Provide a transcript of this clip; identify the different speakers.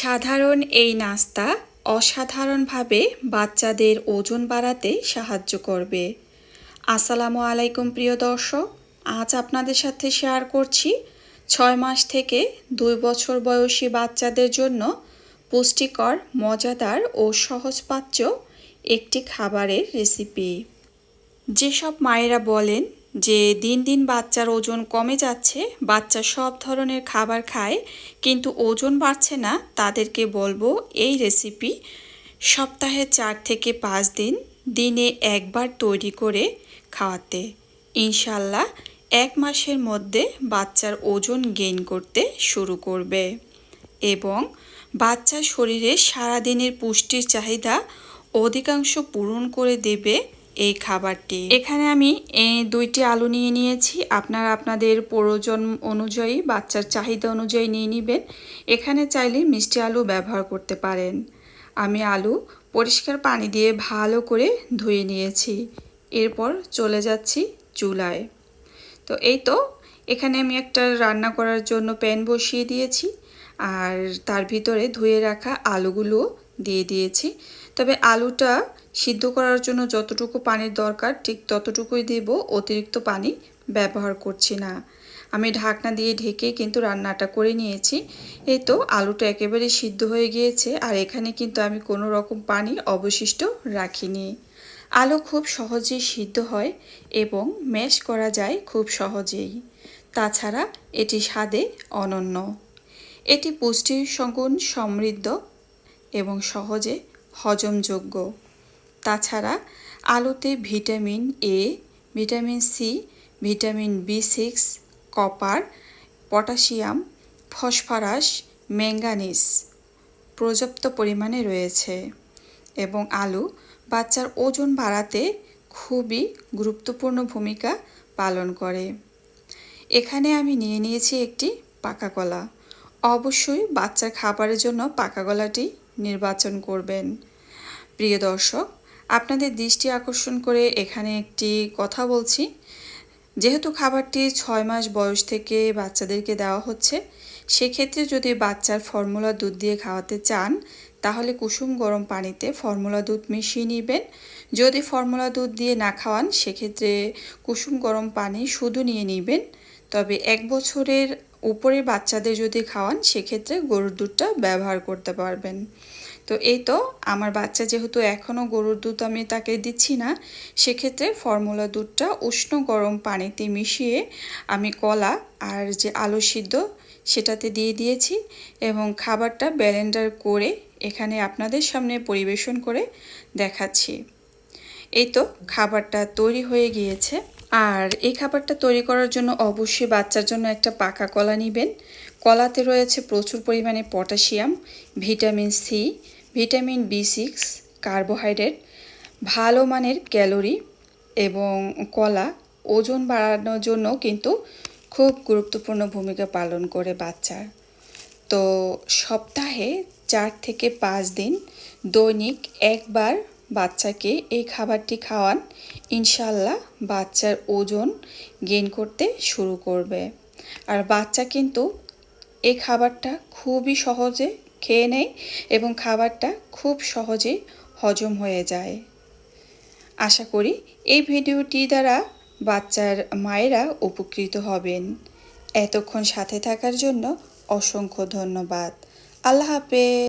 Speaker 1: সাধারণ এই নাস্তা অসাধারণভাবে বাচ্চাদের ওজন বাড়াতে সাহায্য করবে। আসসালামু আলাইকুম, প্রিয় দর্শক। আজ আপনাদের সাথে শেয়ার করছি ছয় মাস থেকে দুই বছর বয়সী বাচ্চাদের জন্য পুষ্টিকর, মজাদার ও সহজপাচ্য একটি খাবারের রেসিপি যেসব মায়েরা বলেন যে দিন দিন বাচ্চার ওজন কমে যাচ্ছে, বাচ্চা সব ধরনের খাবার খায়, কিন্তু ওজন বাড়ছে না, তাদেরকে বলব এই রেসিপি সপ্তাহে চার থেকে পাঁচ দিন দিনে একবার তৈরি করে খাওয়াতে। ইনশাল্লাহ এক মাসের মধ্যে বাচ্চার ওজন গেইন করতে শুরু করবে। এবং বাচ্চার শরীরে সারাদিনের পুষ্টির চাহিদা অধিকাংশ পূরণ করে দেবে এই খাবারটি। এখানে আমি এই দুইটি আলু নিয়ে নিয়েছি। আপনারা আপনাদের প্রয়োজন অনুযায়ী, বাচ্চার চাহিদা অনুযায়ী নিয়ে নেবেন। এখানে চাইলে মিষ্টি আলু ব্যবহার করতে পারেন। আমি আলু পরিষ্কার পানি দিয়ে ভালো করে ধুয়ে নিয়েছি। এরপর চলে যাচ্ছি চুলায়। তো এই তো, এখানে আমি একটা রান্না করার জন্য প্যান বসিয়ে দিয়েছি। আর তার ভিতরে ধুয়ে রাখা আলুগুলো দিয়ে দিয়েছি। তবে আলুটা সিদ্ধ করার জন্য যতটুকু পানির দরকার, ঠিক ততটুকুই দেব। অতিরিক্ত পানি ব্যবহার করছি না। আমি ঢাকনা দিয়ে ঢেকে কিন্তু রান্নাটা করে নিয়েছি। এই তো আলুটা একেবারে সিদ্ধ হয়ে গিয়েছে আর এখানে কিন্তু আমি কোনো রকম পানি অবশিষ্ট রাখিনি। আলু খুব সহজেই সিদ্ধ হয় এবং ম্যাশ করা যায় খুব সহজেই। তাছাড়া এটি স্বাদে অনন্য। এটি পুষ্টির সগুণ সমৃদ্ধ এবং সহজে হজমযোগ্য। তাছাড়া, আলুতে vitamin A vitamin C vitamin B six copper, potassium, phosphorus, manganese পর্যাপ্ত পরিমাণে রয়েছে এবং আলু বাচ্চার ওজন বাড়াতে খুবই গুরুত্বপূর্ণ ভূমিকা পালন করে। এখানে আমি নিয়ে নিয়েছি একটি পাকা কলা। অবশ্যই বাচ্চার খাবারের জন্য পাকা কলাটি নির্বাচন করবেন। প্রিয় দর্শক, আপনাদের দৃষ্টি আকর্ষণ করে এখানে একটি কথা বলছি। যেহেতু খাবারটি ছয় মাস বয়স থেকে বাচ্চাদেরকে দেওয়া হচ্ছে, সেক্ষেত্রে যদি বাচ্চার ফর্মুলা দুধ দিয়ে খাওয়াতে চান, তাহলে কুসুম গরম পানিতে ফর্মুলা দুধ মিশিয়ে নেবেন। যদি ফর্মুলা দুধ দিয়ে না খাওয়ান, সেক্ষেত্রে কুসুম গরম পানি শুধু নিয়ে নেবেন। তবে এক বছরের উপরে বাচ্চাদের যদি খাওয়ান, সেক্ষেত্রে গরুর দুধটা ব্যবহার করতে পারবেন। তো এই তো, আমার বাচ্চা যেহেতু এখনও গরুর দুধ আমি তাকে দিচ্ছি না, সেক্ষেত্রে ফর্মুলা দুধটা উষ্ণ গরম পানিতে মিশিয়ে আমি কলা আর যে আলু সিদ্ধ সেটাতে দিয়ে দিয়েছি এবং খাবারটা ব্যালেন্ডার করে এখানে আপনাদের সামনে পরিবেশন করে দেখাচ্ছি। এই তো, খাবারটা তৈরি হয়ে গিয়েছে। আর এই খাবারটা তৈরি করার জন্য অবশ্যই বাচ্চার জন্য একটা পাকা কলা নেবেন। কলাতে রয়েছে প্রচুর পরিমাণে potassium, vitamin C vitamin B six carbohydrate, ভালো মানের ক্যালোরি এবং কলা ওজন বাড়ানোর জন্য কিন্তু খুব গুরুত্বপূর্ণ ভূমিকা পালন করে বাচ্চার। তো সপ্তাহে চার থেকে পাঁচ দিন দৈনিক একবার বাচ্চাকে এই খাবারটি খাওয়ান ইনশাল্লাহ বাচ্চার ওজন গেন করতে শুরু করবে। আর বাচ্চা কিন্তু এই খাবারটা খুবই সহজে খেয়ে নেয় এবং খাবারটা খুব সহজে হজম হয়ে যায়। আশা করি এই ভিডিওটি দ্বারা বাচ্চার মায়েরা উপকৃত হবেন। এতক্ষণ সাথে থাকার জন্য অসংখ্য ধন্যবাদ। আল্লাহ হাফেজ।